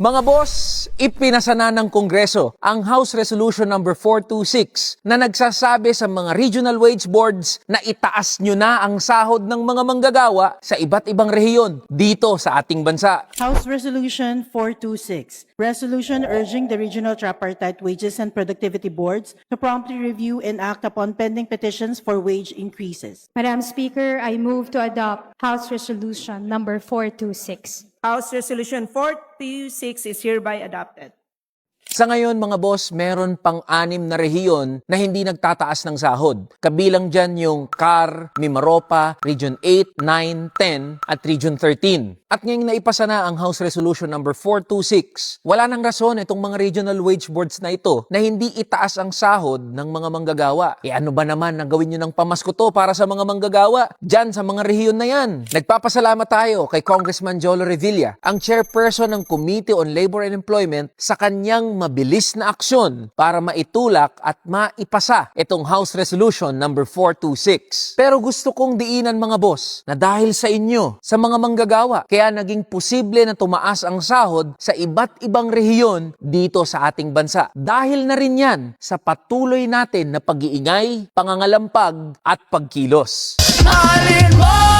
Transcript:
Mga boss, ipinasana ng Kongreso ang House Resolution number 426 na nagsasabi sa mga regional wage boards na itaas nyo na ang sahod ng mga manggagawa sa iba't ibang rehiyon dito sa ating bansa. House Resolution 426, resolution urging the regional tripartite wages and productivity boards to promptly review and act upon pending petitions for wage increases. Madam Speaker, I move to adopt House Resolution number 426. House Resolution 426 is hereby adopted. Sa ngayon mga boss, meron pang anim na rehiyon na hindi nagtataas ng sahod. Kabilang dyan yung CAR, Mimaropa, Region 8, 9, 10 at Region 13. At ngayong naipasa na ang House Resolution number 426, wala nang rason itong mga regional wage boards na ito na hindi itaas ang sahod ng mga manggagawa. E ano ba naman na gawin nyo ng pamasko to para sa mga manggagawa? Dyan sa mga rehiyon na yan. Nagpapasalamat tayo kay Congressman Jolo Revilla, ang chairperson ng Committee on Labor and Employment sa kanyang mabilis na aksyon para maitulak at maipasa itong House Resolution number 426. Pero gusto kong diinan mga boss na dahil sa inyo, sa mga manggagawa, kaya naging posible na tumaas ang sahod sa iba't ibang rehiyon dito sa ating bansa. Dahil na rin yan sa patuloy natin na pag-iingay, pangangalampag at pagkilos. Mahalin mo